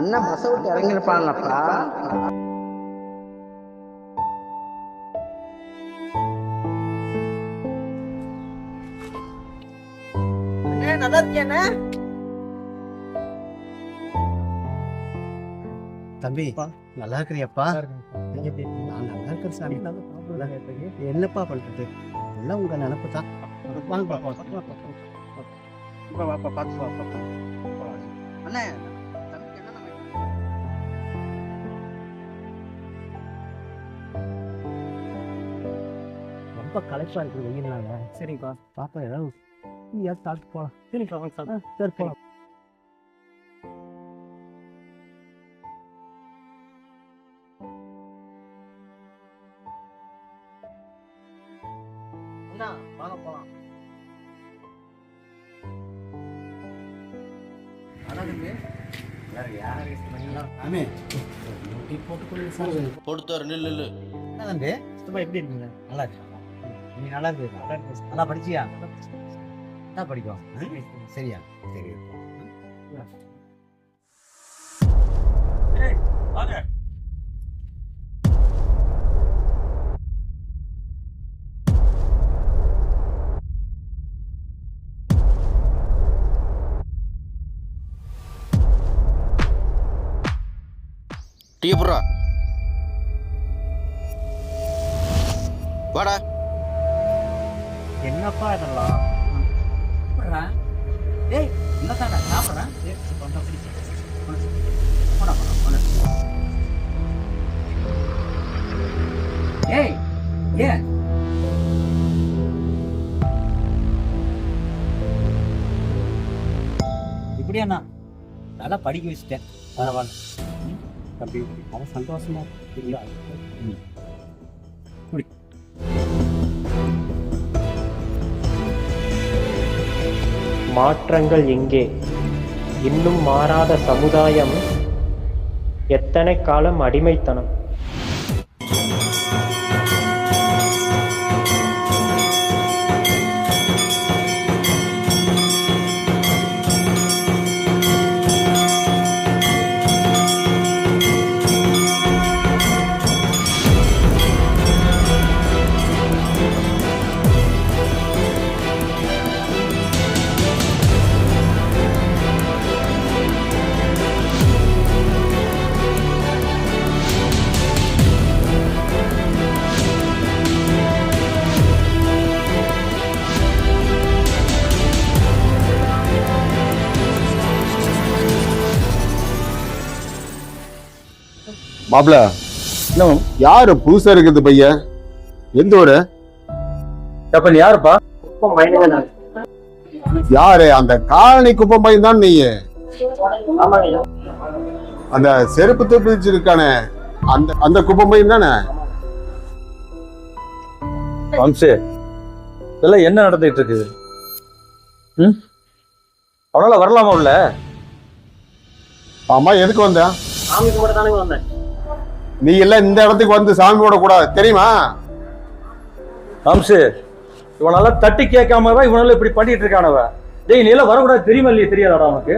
விட்டு இறங்கிருப்பாங்கப்பா நல்லா இருக்கேண்ணே தம்பி நல்லா இருக்கிறியாப்பா? நான் நல்லா இருக்கிற சாமி. என்னப்பா பண்றது? எல்லாம் உங்க நினப்பு தான். வாங்க அண்ணே ரொம்ப களைப்பா இருக்கு வெயில்னால. சரிப்பா. பாப்பா ஏதாவது டீயா சாப்பிட்டு போலாம். சரிப்பா வாங்க சார் சரி போலாம். அண்ணா வாங்க போலாம். ஆமே டீ போட்டு சார். கொடுத்தாரு நில்லு எப்படி இருக்கீங்க நல்லா இருக்கு? நீ நல்லா இருக்கு நல்லா படிச்சியா? நல்லா படிக்கும்? சரியா? சரி. டீ புறா வாடா. என்னப்பா இதெல்லாம்? ஏய் என்ன தாண்டா சாப்பிட்றேன் ஏய் ஏன்? இப்படியாண்ணா நல்லா படிக்க வச்சுட்டேன். பரவாயில்ல. தம்பி அவன் சந்தோஷமா இல்லையா மாற்றங்கள் எங்கே? இன்னும் மாறாத சமுதாயம் எத்தனை காலம் அடிமைத்தனம்? மாப்பிள யாரு புதுசா இருக்குது பையன்? எந்த ஊரு? அப்ப நீ யாருப்பா? யாரு? அந்த காலனி குப்பம் பையன் தான் நீ. அந்த செருப்பு தூப்பிச்சு இருக்கானே அந்த அந்த குப்பம் பையன் தானே? வம்சே இதெல்லாம் என்ன நடந்துட்டு இருக்குது? ம்? அவனால வரலாமா உள்ள? ஆமா எதுக்கு வந்த? சாமி கும்பிட தானே வந்தேன். நீ எல்லாம் இந்த இடத்துக்கு வந்து சாமி போட கூடாது தெரியுமா? வம்சே இவனால தட்டி கேட்காம தான் இவனால இப்படி பண்ணிட்டு இருக்கானவ. டேய் நீ எல்லாம் வரக்கூடாது தெரியுமா இல்லையா? தெரியாதாடா உனக்கு?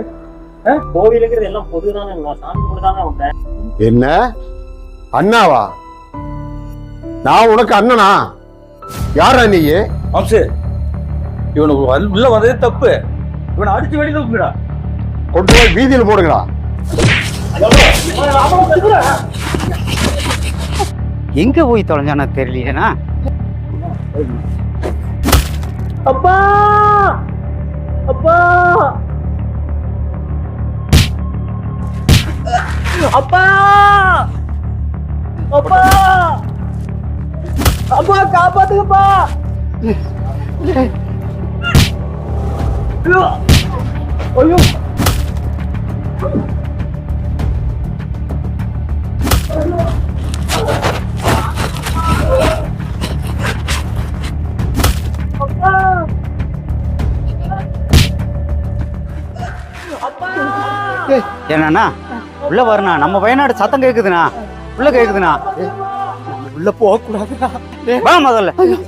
கோவிலுங்கிறது எல்லாம் பொது தானே சாமி வந்தேன் என்ன? அண்ணாவா? நான் உனக்கு அண்ணனா? யாரா நீ வம்சே இவனுக்கு உள்ள வந்ததே தப்பு. இவனை அடிச்சு வெளியில கொண்டு போய் வீதியில் போடுங்களா எங்க போய் தொலைஞ்சானா தெரியலையேண்ணா. அப்பா! அப்பா! அப்பா! அப்பா! அப்பா காப்பாத்துங்கப்பா! ஐயோ! என்னண்ணா? உள்ள வரண்ணா. நம்ம வயநாடு சத்தம் கேக்குதுண்ணா. உள்ள கேக்குதுண்ணா. உள்ள போக கூடாதுடா வா முதல்ல. ஐயா.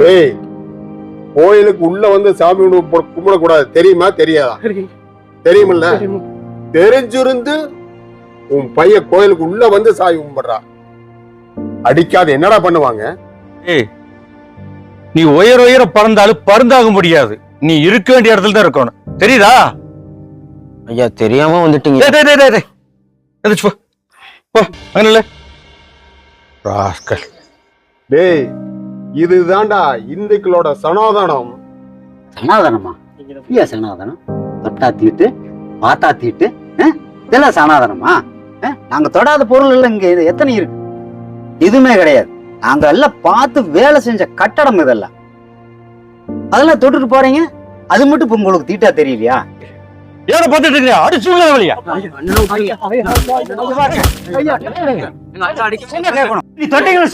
ஐயா கோயிலுக்கு உள்ள வந்து சாமி கும்பிட கும்பிடக்கூடாது. தெரியுமா? தெரியாதா? தெரியுமில்ல? தெரிஞ்சிருந்து உன் பையன் கோயிலுக்கு உள்ள வந்து சாமி கும்பிடுறா. அடிக்காத என்னடா பண்ணுவாங்க? நீ உயர உயர பறந்தாலும் பறந்தாக முடியாது. நீ இருக்க வேண்டிய இடத்துல தான் இருக்கணும். தெரியுதா? ஐயா தெரியாம வந்துட்டீங்க. டேய், டேய், டேய், டேய், டேய். எந்திரிச்சு போ. ராஸ்கல். டேய் இதுதான்டா இந்துக்களோட சனாதனம். சனாதனமா? இல்லையா சனாதனம்? தொட்டா தீட்டு பார்த்தா தீட்டு இதெல்லாம் சனாதனமா? நாங்க தொடாத பொருள் எல்லாம் இங்க இது எத்தனை இருக்கு? எதுவுமே கிடையாது. நாங்க எல்லாம் பார்த்து வேலை செஞ்ச கட்டடம் இதெல்லாம். அதெல்லாம் தொட்டுட்டு போறீங்க? அது மட்டும் இப்போ உங்களுக்கு தீட்டா தெரியலையா? ஏற பார்த்துட்டு இருக்கியா அடிச்சு விட வழியா என்ன கேட்கணும் நீ தொட்டீங்கன்னு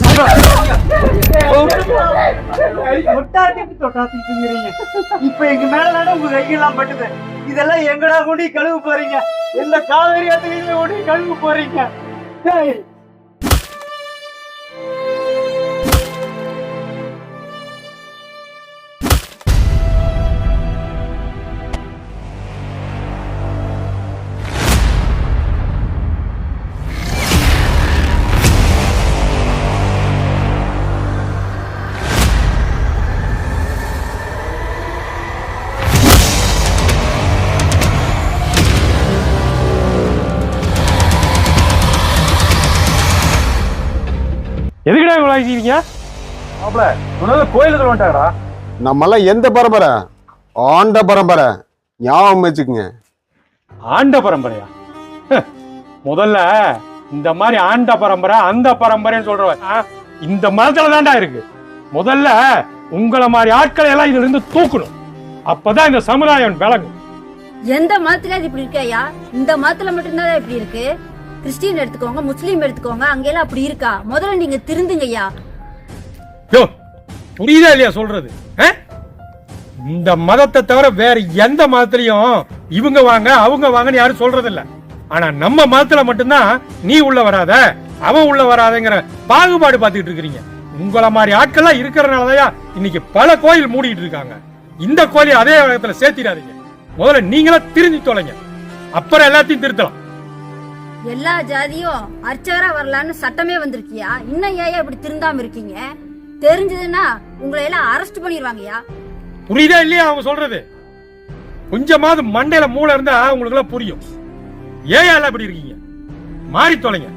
இப்ப எங்க மேல உங்க கையெல்லாம் பட்டுது? இதெல்லாம் எங்கடா கூடி கழுவு போறீங்க? இந்த காவேரி ஆத்துலயுமே கொண்டு கழுவு போறீங்க? ஆகிக்கிறீங்க மாப்பிள உன்னது கோயிலுக்கு வந்துட்டாங்கடா. நம்மெல்லாம் எந்த பரம்பரை? ஆண்ட பரம்பரை. ஞாபகம் வச்சுக்குங்க. ஆண்ட பரம்பரையா? முதல்ல இந்த மாதிரி ஆண்ட பரம்பரை அந்த பரம்பரைன்னு சொல்றவன் இந்த மதத்துல தான்டா இருக்கு. முதல்ல உங்களை மாதிரி ஆட்களை எல்லாம் இதுல இருந்து தூக்கணும். அப்பதான் இந்த சமுதாயம் விளங்கும். எந்த மதத்துல இது இப்படி இருக்கு ஐயா இந்த மதத்துல மட்டும்தான் இப்படி இருக்கு? கிறிஸ்டின் எடுத்துக்கோங்க முஸ்லீம் எடுத்துக்கோங்க அங்கெல்லாம் அப்படி இருக்கா? முதல்ல நீங்க திருந்துங்கய்யா. யோ புரியுதா இல்லையா சொல்றது? ஆ? இந்த மதத்தை தவிர வேற எந்த மதத்திலையும் இவங்க வாங்க அவங்க வாங்கன்னு யாரும் சொல்றது இல்ல ஆனா நம்ம மதத்துல மட்டும்தான் நீ உள்ள வராத அவன் உள்ள வராதங்கிற பாகுபாடு பார்த்துக்கிட்டு இருக்கிறீங்க. உங்கள மாதிரி ஆட்கள்லாம் இருக்கிறனாலதான் இன்னைக்கு பல கோயில் மூடிட்டு இருக்காங்க. இந்த கோயில் அதே இடத்துல சேர்த்திடாதீங்க. முதல்ல நீங்களா திருந்தி தொலைங்க. அப்புறம் எல்லாத்தையும் திருத்தலாம். எல்லா ஜாதியும் அர்ச்சகரா வரலான்னு சட்டமே வந்திருக்கியா? இன்னும் ஏன் இப்படி திருந்தாம இருக்கீங்க? தெரிஞ்சதுன்னா உங்களை எல்லாம் அரெஸ்ட் பண்ணிடுவாங்கய்யா புரியுதா இல்லையா அவங்க சொல்றது? கொஞ்சமாவது மண்டையில மூளை இருந்தா உங்களுக்கு எல்லாம் புரியும். ஏன் எல்லாம் இப்படி இருக்கீங்க? மாறி தொலைங்க.